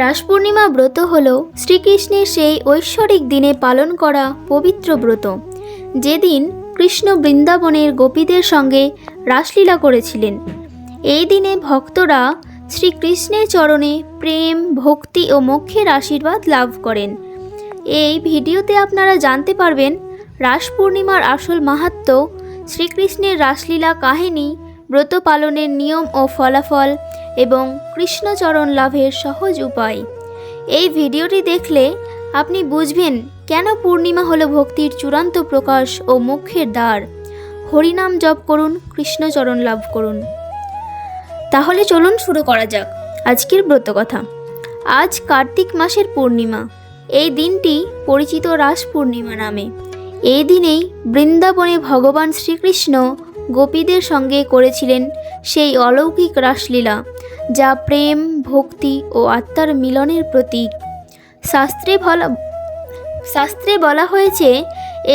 রাস পূর্ণিমা ব্রত হল শ্রীকৃষ্ণের সেই ঐশ্বরিক দিনে পালন করা পবিত্র ব্রত। যেদিন কৃষ্ণ বৃন্দাবনের গোপীদের সঙ্গে রাসলীলা করেছিলেন। এই দিনে ভক্তরা শ্রীকৃষ্ণের চরণে প্রেম, ভক্তি ও মোক্ষের আশীর্বাদ লাভ করেন। এই ভিডিওতে আপনারা জানতে পারবেন রাস পূর্ণিমার আসল মাহাত্ম্য শ্রীকৃষ্ণের রাসলীলা কাহিনী, ব্রত পালনের নিয়ম ও ফলাফল এবং কৃষ্ণচরণ লাভের সহজ উপায়। এই ভিডিওটি দেখলে আপনি বুঝবেন কেন পূর্ণিমা হলো ভক্তির চূড়ান্ত প্রকাশ ও মুখ্যের দ্বার। হরিনাম জপ করুন, কৃষ্ণচরণ লাভ করুন। তাহলে চলুন শুরু করা যাক আজকের ব্রতকথা আজ কার্তিক মাসের পূর্ণিমা। এই দিনটি পরিচিত রাস পূর্ণিমা নামে। এই দিনেই বৃন্দাবনে ভগবান শ্রীকৃষ্ণ গোপীদের সঙ্গে করেছিলেন সেই অলৌকিক রাসলীলা, যা প্রেম, ভক্তি ও আত্মার মিলনের প্রতীক। শাস্ত্রে বলা শাস্ত্রে বলা হয়েছে,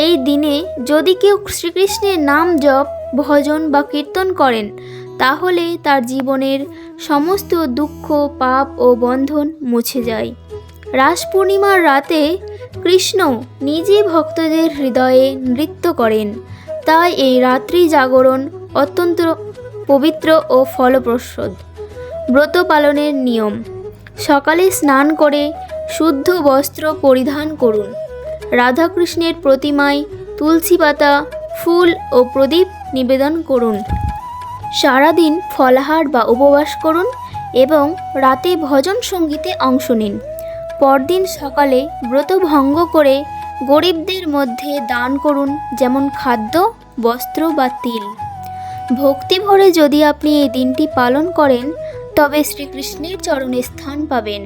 এই দিনে যদি কেউ শ্রীকৃষ্ণের নাম জপ, ভজন বা কীর্তন করেন, তাহলে তার জীবনের সমস্ত দুঃখ, পাপ ও বন্ধন মুছে যায়। রাস পূর্ণিমার রাতে কৃষ্ণ নিজে ভক্তদের হৃদয়ে নৃত্য করেন। তাই এই রাত্রি জাগরণ অত্যন্ত পবিত্র ও ফলপ্রসদ ব্রত পালনের নিয়ম। সকালে স্নান করে শুদ্ধ বস্ত্র পরিধান করুন। রাধাকৃষ্ণের প্রতিমায় তুলসী পাতা, ফুল ও প্রদীপ নিবেদন করুন। সারাদিন ফলাহার বা উপবাস করুন এবং রাতে ভজন সঙ্গীতে অংশ নিন। পরদিন সকালে ব্রত ভঙ্গ করে গরিবদের মধ্যে দান করুন, যেমন খাদ্য, বস্ত্র বা তিল। ভক্তি ভরে যদি আপনি এই দিনটি পালন করেন, তবে শ্রীকৃষ্ণের চরণে স্থান পাবেন।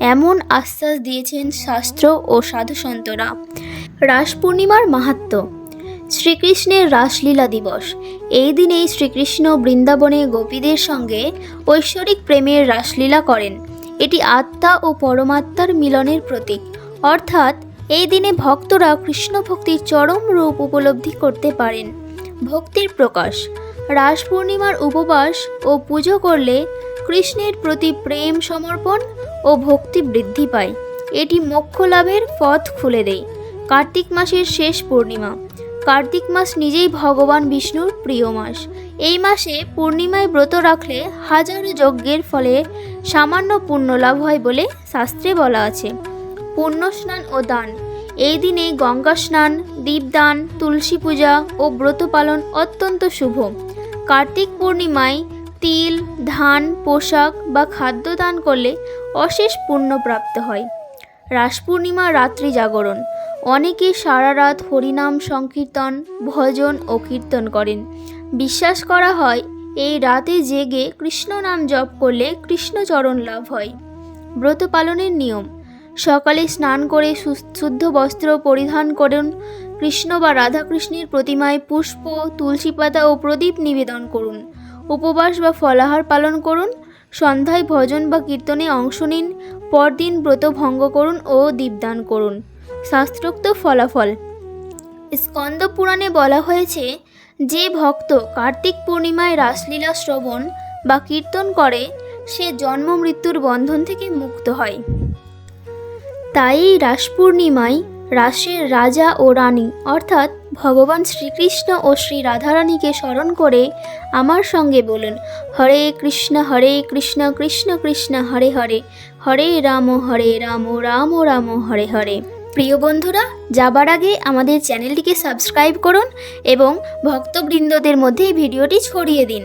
এমন আশ্বাস দিয়েছেন শাস্ত্র ও সাধুসন্তরা। রাস পূর্ণিমার মাহাত্ম্য শ্রীকৃষ্ণের রাসলীলা দিবস। এই দিনেই শ্রীকৃষ্ণ বৃন্দাবনে গোপীদের সঙ্গে ঐশ্বরিক প্রেমের রাসলীলা করেন। এটি আত্মা ও পরমাত্মার মিলনের প্রতীক। অর্থাৎ এই দিনে ভক্তরা কৃষ্ণ ভক্তির চরম রূপ উপলব্ধি করতে পারেন। ভক্তির প্রকাশ, রাস পূর্ণিমার উপবাস ও পুজো করলে কৃষ্ণের প্রতি প্রেম সমর্পণ ও ভক্তি বৃদ্ধি পায়। এটি মোক্ষ লাভের পথ খুলে দেয়। কার্তিক মাসের শেষ পূর্ণিমা। কার্তিক মাস নিজেই ভগবান বিষ্ণুর প্রিয় মাস। এই মাসে পূর্ণিমায় ব্রত রাখলে হাজারো যজ্ঞের ফলে সামান্য পুণ্য লাভ হয় বলে শাস্ত্রে বলা আছে। পুণ্য স্নান ও দান। এই দিনে গঙ্গা স্নান, দীপদান, তুলসী পূজা ও ব্রত পালন অত্যন্ত শুভ। কার্তিক পূর্ণিমায় তিল, ধান, পোশাক বা খাদ্য দান করলে অশেষ পুণ্য প্রাপ্ত হয়। রাস পূর্ণিমা রাত্রি জাগরণ। অনেকে সারা রাত হরিনাম, সংকীর্তন, ভজন ও কীর্তন করেন। বিশ্বাস করা হয়, এই রাতে জেগে কৃষ্ণ নাম জপ করলে কৃষ্ণচরণ লাভ হয়। ব্রত পালনের নিয়ম। সকালে স্নান করে শুদ্ধ বস্ত্র পরিধান করুন। কৃষ্ণ বা রাধাকৃষ্ণের প্রতিমায় পুষ্প, তুলসী পাতা ও প্রদীপ নিবেদন করুন। উপবাস বা ফলাহার পালন করুন। সন্ধ্যায় ভজন বা কীর্তনে অংশ নিন। পরদিন ব্রত ভঙ্গ করুন ও দীপদান করুন। শাস্ত্রোক্ত ফলাফল। স্কন্দ পুরাণে বলা হয়েছে, যে ভক্ত কার্তিক পূর্ণিমায় রাসলীলা শ্রবণ বা কীর্তন করে, সে জন্ম মৃত্যুর বন্ধন থেকে মুক্ত হয়। তাই এই রাস পূর্ণিমায় রাসের রাজা ও রানী, অর্থাৎ ভগবান শ্রীকৃষ্ণ ও শ্রী রাধারানীকে স্মরণ করে আমার সঙ্গে বলুন, হরে কৃষ্ণ হরে কৃষ্ণ কৃষ্ণ কৃষ্ণ, হরে হরে হরে রাম হরে রাম রাম রাম, হরে হরে। প্রিয় বন্ধুরা, যাবার আগে আমাদের চ্যানেলটিকে সাবস্ক্রাইব করুন এবং ভক্তবৃন্দদের মধ্যে ভিডিওটি ছড়িয়ে দিন।